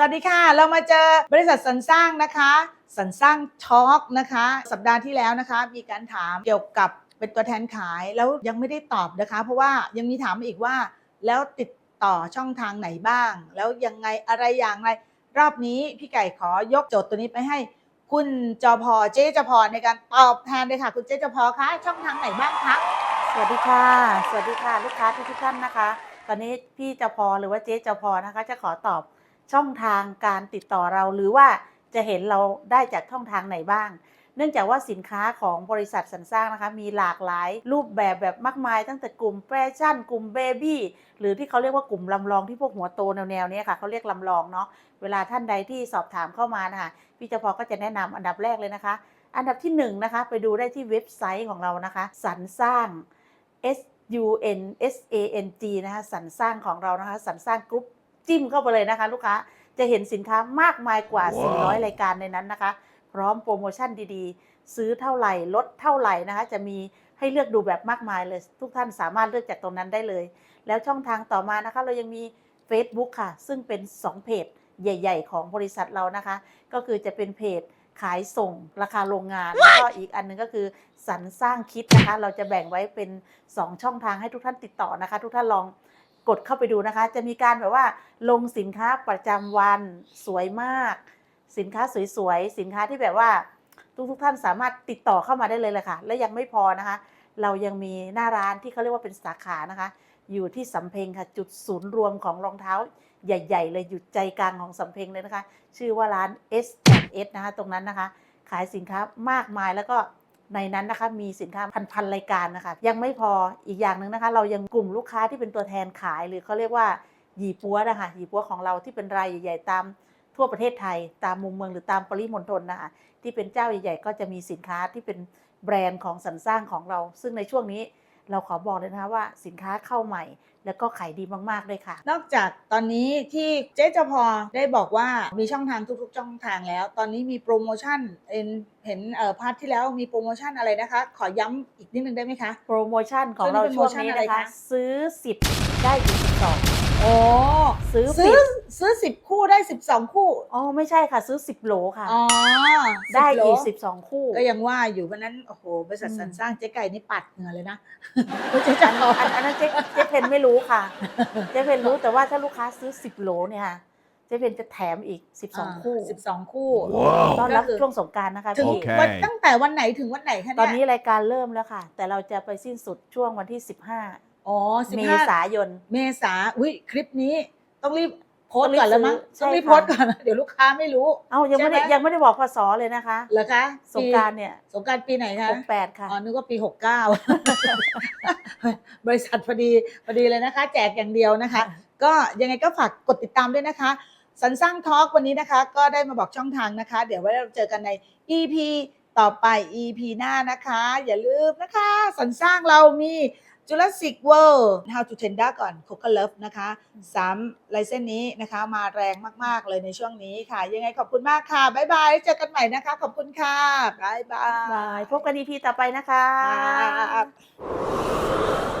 สวัสดีค่ะ เรามาเจอบริษัทสรรสร้างนะคะสรรสร้างทอล์กนะคะ สัปดาห์ที่แล้วนะคะ มีการถามเกี่ยวกับเป็นตัวแทนขายแล้วยังไม่ได้ตอบนะคะ เพราะว่ายังมีถามอีกว่า แล้วติดต่อช่องทางไหนบ้าง แล้วยังไงอะไรอย่างไร รอบนี้พี่ไก่ขอยกโจทย์ตัวนี้ไปให้ คุณจอพอเจ๊จอพอในการตอบแทนเลยค่ะ คุณเจ๊จอพอคะช่องทางไหนบ้างคะสวัสดีค่ะ สวัสดีค่ะ ลูกค้าทุกทุกๆท่านนะคะ ตอนนี้พี่เจ้าพอหรือว่าเจ๊เจ้าพอนะคะ จะขอตอบ ช่องทางการติดต่อเราหรือว่าจะเห็นเราได้จากช่องทางไหนบ้าง เนื่องจากว่าสินค้าของบริษัทสรรสร้างนะคะ มีหลากหลายรูปแบบแบบมากมาย ตั้งแต่กลุ่มแฟชั่น กลุ่มเบบี้หรือที่เขาเรียกว่ากลุ่มลำลองที่พวกหัวโตแนวๆนี้ค่ะเขาเรียกลำลองเนาะเวลาท่านใดที่สอบถามเข้ามานะคะพี่เจ้าพอก็จะแนะนำอันดับแรกเลยนะคะ อันดับที่หนึ่งนะคะไปดูได้ที่เว็บไซต์ของเรานะคะสรรสร้าง S U N S A N G นะคะสรรสร้างของเรานะคะสรรสร้างกรุ๊ป จิ้มเข้าไปเลยนะคะ ลูกค้าจะเห็นสินค้ามากมายกว่าว้าว400 รายการในนั้นนะคะ พร้อมโปรโมชั่นดีๆ ซื้อเท่าไหร่ลดเท่าไหร่นะคะ จะมีให้เลือกดูแบบมากมายเลย ทุกท่านสามารถเลือกจากตรงนั้นได้เลย แล้วช่องทางต่อมานะคะ เรายังมี Facebook ค่ะ ซึ่งเป็น 2 เพจใหญ่ ๆ ของบริษัทเรานะคะ ก็คือจะเป็นเพจขายส่งราคาโรงงาน แล้วก็อีกอันหนึงก็คือสรรสร้างคิดนะคะ เราจะแบ่งไว้เป็น 2 ช่องทางให้ทุกท่านติดต่อนะคะ ทุกท่านลอง กดเข้าไปดูนะคะ จะมีการแบบว่า ลงสินค้าประจำวันสวยมาก สินค้าสวยๆ สินค้าที่แบบว่า ทุกทุกๆท่านสามารถติดต่อเข้ามาได้เลยเลยค่ะ และยังไม่พอนะคะ เรายังมีหน้าร้านที่เขาเรียกว่าเป็นสาขานะคะ อยู่ที่สำเพ็งค่ะ จุดศูนย์รวมของรองเท้าใหญ่ ๆ เลยอยู่ใจกลางของสำเพ็งเลยนะคะ ชื่อว่าร้าน S S นะคะ ตรงนั้นนะคะ ขายสินค้ามากมายแล้วก็ ในนั้นนะคะมีสินค้าพันๆรายการนะคะ ยังไม่พออีกอย่างหนึ่งนะคะ เรายังกลุ่มลูกค้าที่เป็นตัวแทนขาย หรือเขาเรียกว่าหยีปัวนะคะหยีปัวของเราที่เป็นรายใหญ่ๆตามทั่วประเทศไทย ตามมุมเมืองหรือตามปริมณฑลนะคะที่เป็นเจ้าใหญ่ๆก็จะมีสินค้าที่เป็นแบรนด์ของสรรสร้างของเรา ซึ่งในช่วงนี้ เราขอบอกเลยนะคะว่าสินค้าเข้าใหม่ แล้วก็ขายดีมากๆเลยค่ะ นอกจากตอนนี้ที่เจ๊จพอได้บอกว่ามีช่องทางทุกๆช่องทางแล้ว ตอนนี้มีโปรโมชั่นเห็นเห็นเอ่อพาร์ทที่แล้วมีโปรโมชั่นอะไรนะคะ ขอย้ำอีกนิดนึงได้ไหมคะ โปรโมชั่นของเราช่ช่ววงงนี้นี้โปรโมชั่นอะไรนะคะคะ ซื้อ 10 ได้อีก12 โอ้ซื้อซื้ปิอดซื้อสิบคู่ได้สิบสองคู่อ๋อไม่ใช่ค่ะ ซื้อ10โหลค่ะ อ๋อได้10โหลอีก12คู่ ก็ยังว่าอยู่วันนั้นโอ้โหบริษัทอืมสรรสร้างเจ๊ไก่นี่ปัดเหงื่อเลยนะเจ๊จันอันอันนั้นเจ๊เจ๊เพนไม่รู้ค่ะ เจ๊เพนรู้แต่ว่าถ้าลูกค้าซื้อ10โหลเนี่ยค่ะเจ๊เพนจะแถมอีก12คู่สิบสองคู่ว้าวต้อนรับก็คือ ช่วงสงกรารนะคะถึงพี่โอเค วันตั้งแต่วันไหนถึงวันไหนคะตอนเยนี้รายการเริ่มแล้วค่ะ แต่เราจะไปสิ้นสุดช่วงวันที่15 อ๋อสิบเมห้าษายน เมษาอุ้ยคลิปนี้ต้องรีบโพสต์ต้องรีบก่อนแล้วมั้งซื้อต้องรีบใช่โพค่ะสต์ก่อนเดี๋ยวลูกค้าไม่รู้ เอ้ายังไม่ได้ใช่ไหม ยังไม่ได้บอกพศเลยนะคะ เหรอคะสงกรารเนี่ยสงกรารปีไหนคะ68ค่ะ อ๋อนึกว่าปีหกเก้าบริษัทพอดีพอดีเลยนะคะ แจกอย่างเดียวนะคะ ก็ยังไงก็ฝากกดติดตามด้วยนะคะ สันสร้างทอล์กวันนี้นะคะ ก็ได้มาบอกช่องทางนะคะ เดี๋ยวไว้เราเจอกันใน EP ต่อไป EP หน้านะคะ อย่าลืมนะคะ สันสร้างเรามี Jurassic World How to Tender ก่อน Coca Love นะคะสามลายเส้นนี้นะคะ มาแรงมาก ๆ เลยในช่วงนี้ค่ะ ยังไงขอบคุณมากค่ะ บ๊ายบาย เจอกันใหม่นะคะ ขอบคุณค่ะ บ๊ายบายบายพบกัน EP ต่อไปนะคะครับ